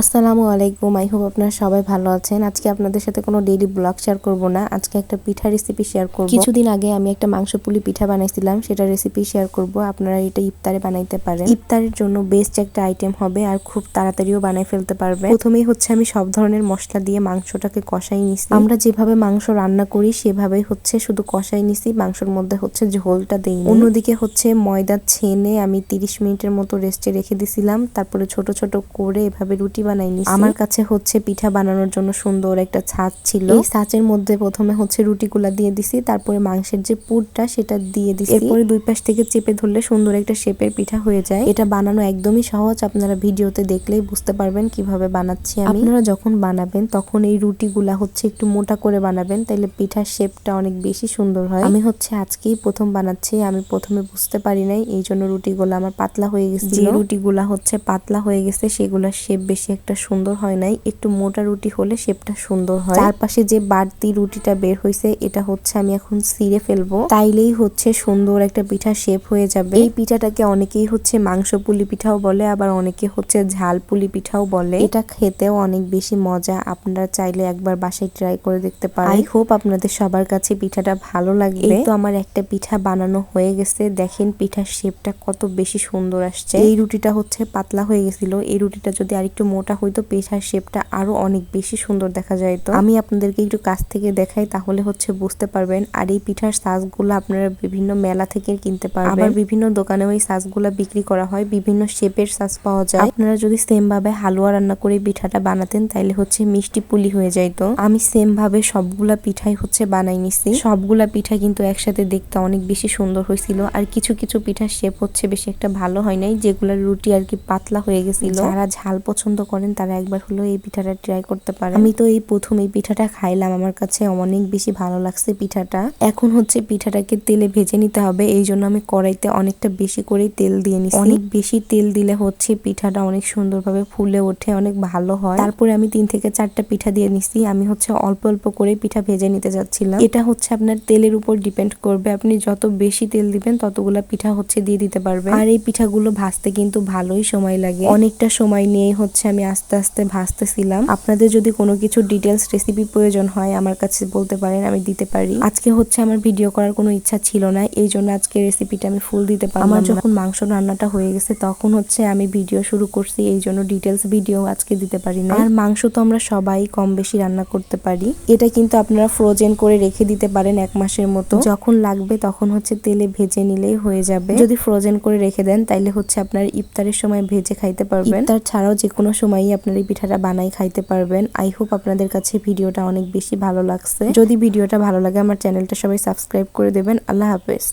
আসসালামু আলাইকুম। I hope আপনারা সবাই ভালো আছেন। আজকে আপনাদের সাথে কোনো ডেইলি ব্লগ শেয়ার করব না। আজকে একটা পিঠা রেসিপি শেয়ার করব। কিছুদিন আগে আমি একটা মাংস পুলি পিঠা বানাইছিলাম। সেটা রেসিপি শেয়ার করব। আপনারা এটা ইফতারে বানাইতে পারেন। ইফতারের জন্য বেস্ট একটা আইটেম হবে আর খুব তাড়াতাড়িও বানাই ফেলতে পারবে। প্রথমেই হচ্ছে আমি সব ধরনের মশলা দিয়ে মাংসটাকে কষাই নিছি। আমরা যেভাবে মাংস রান্না করি, সেভাবেই হচ্ছে শুধু কষাই নিছি। মাংসের মধ্যে হচ্ছে ঝোলটা দেই অন্যদিকে হচ্ছে ময়দা ছেনে আমি তিরিশ মিনিটের মতো রেস্টে রেখে দিছিলাম। তারপরে ছোট ছোট করে এভাবে রুটি বানাই নিছি আমার কাছে হচ্ছে পিঠা বানানোর জন্য সুন্দর একটা ছাঁচ ছিল। এই ছাঁচের মধ্যে প্রথমে হচ্ছে রুটিগুলা দিয়ে দিছি তারপরে মাংসের যে পুরটা সেটা দিয়ে দিছি। এরপরে দুই পাশ থেকে চেপে ধরলে সুন্দর একটা শেপের পিঠা হয়ে যায়। এটা বানানো একদমই সহজ আপনারা ভিডিওতে দেখলেই বুঝতে পারবেন কীভাবে বানাচ্ছি আমি। আপনারা যখন বানাবেন তখন এই রুটিগুলা হচ্ছে একটু মোটা করে বানাবেন তাইলে পিঠার শেপটা অনেক বেশি সুন্দর হয়। আমি হচ্ছে আজকেই প্রথম বানাচ্ছি আমি প্রথমে বুঝতে পারি নাই এই জন্য রুটিগুলো আমার পাতলা হয়ে গেছে যে রুটিগুলা হচ্ছে পাতলা হয়ে গেছে সেগুলোর শেপ বেশি একটা সুন্দর হয় নাই, একটু মোটা রুটি হলে শেপটা সুন্দর হয়। চারপাশে যে বাড়তি রুটিটা বের হয়েছে এটা হচ্ছে আমি এখন সিরে ফেলব। তাইলেই হচ্ছে সুন্দর একটা পিঠা শেপ হয়ে যাবে। এই পিঠাটাকে অনেকেই হচ্ছে মাংস পুলি পিঠাও বলে, আবার অনেকে হচ্ছে ঝাল পুলি পিঠাও বলে। এটা খেতেও অনেক বেশি মজা, আপনারা চাইলে একবার বাসায় ট্রাই করে দেখতে পারেন। আই হোপ আপনাদের সবার কাছে পিঠাটা ভালো লাগবে। তো আমার একটা পিঠা বানানো হয়ে গেছে। দেখেন পিঠার শেপটা কত বেশি সুন্দর আসছে। এই রুটিটা হচ্ছে পাতলা হয়ে গেছিল। এই রুটিটা যদি আরেকটু মোটা হইতো পেশার শেপটা আরও অনেক বেশি সুন্দর দেখা যায় তো। আমি আপনাদেরকে একটু কাছ থেকে দেখাই তাহলে হচ্ছে বুঝতে পারবেন। আর এই পিঠার সাজগুলো আপনারা বিভিন্ন মেলা থেকে কিনতে পারবেন। আবার বিভিন্ন দোকানে ওই সাজগুলো বিক্রি করা হয় বিভিন্ন শেপের সাজ পাওয়া যায়। আপনারা যদি সেম ভাবে হালুয়া রান্না করে পিঠাটা বানাতেন তাইলে হচ্ছে মিষ্টি পুলি হয়ে যাইতো আমি সেম ভাবে সবগুলা পিঠাই হচ্ছে বানাই নিছি। সবগুলা পিঠা কিন্তু একসাথে দেখতে অনেক বেশি সুন্দর হয়েছিল। আর কিছু কিছু পিঠার শেপ হচ্ছে বেশি একটা ভালো হয় নাই যেগুলোর রুটি আর কি পাতলা হয়ে গেছিল। যারা ঝাল পছন্দ করেন, তারা একবার হলো এই পিঠাটা ট্রাই করতে পারেন। আমি তো এই প্রথম এই পিঠাটা খাইলাম, আমার কাছে অনেক বেশি ভালো লাগছে পিঠাটা। এখন হচ্ছে পিঠাটাকে তেলে ভেজে নিতে হবে, এই জন্য আমি কড়াইতে অনেকটা বেশি করেই তেল দিয়ে নিছি। অনেক বেশি তেল দিলে হচ্ছে পিঠাটা অনেক সুন্দরভাবে ফুলে ওঠে, অনেক ভালো হয়। তারপরে আমি তিন থেকে চারটা পিঠা দিয়ে নিছি, আমি হচ্ছে অল্প অল্প করে পিঠা ভেজে নিতে যাচ্ছিলাম। এটা হচ্ছে আপনার তেলের উপর ডিপেন্ড করবে, আপনি যত বেশি তেল দিবেন, ততগুলা পিঠা হচ্ছে দিয়ে দিতে পারবেন। আর এই পিঠাগুলো ভাজতে কিন্তু ভালোই সময় লাগে। অনেকটা সময় নিয়ে হচ্ছে আমি আস্তে আস্তে ভাজতেছিলাম আপনাদের যদি কোনো কিছু ডিটেলস রেসিপি প্রয়োজন হয় আমার কাছে বলতে পারেন আমি দিতে পারি। আজকে হচ্ছে আমার ভিডিও করার কোনো ইচ্ছা ছিল না এই জন্য আজকে রেসিপিটা আমি ফুল দিতে পারলাম আমার যখন মাংস রান্নাটা হয়ে গেছে তখন হচ্ছে আমি ভিডিও শুরু করছি এই জন্য ডিটেলস ভিডিও আজকে দিতে পারি না আর মাংস তো আমরা সবাই কম বেশি রান্না করতে পারি। এটা কিন্তু আপনারা ফ্রোজেন করে রেখে দিতে পারেন এক মাসের মতো। যখন লাগবে তখন হচ্ছে তেলে ভেজে নিলেই হয়ে যাবে। যদি ফ্রোজেন করে রেখে দেন তাইলে হচ্ছে আপনার ইফতারের সময় ভেজে খাইতে পারবেন। তার ছাড়াও যে কোনো সময়ই আপনার এই পিঠাটা বানাই খাইতে পারবেন। আই হোপ আপনাদের কাছে ভিডিওটা অনেক বেশি ভালো লাগছে। যদি ভিডিওটা ভালো লাগে, আমার চ্যানেলটা সবাই সাবস্ক্রাইব করে দেবেন। আল্লাহ হাফেজ।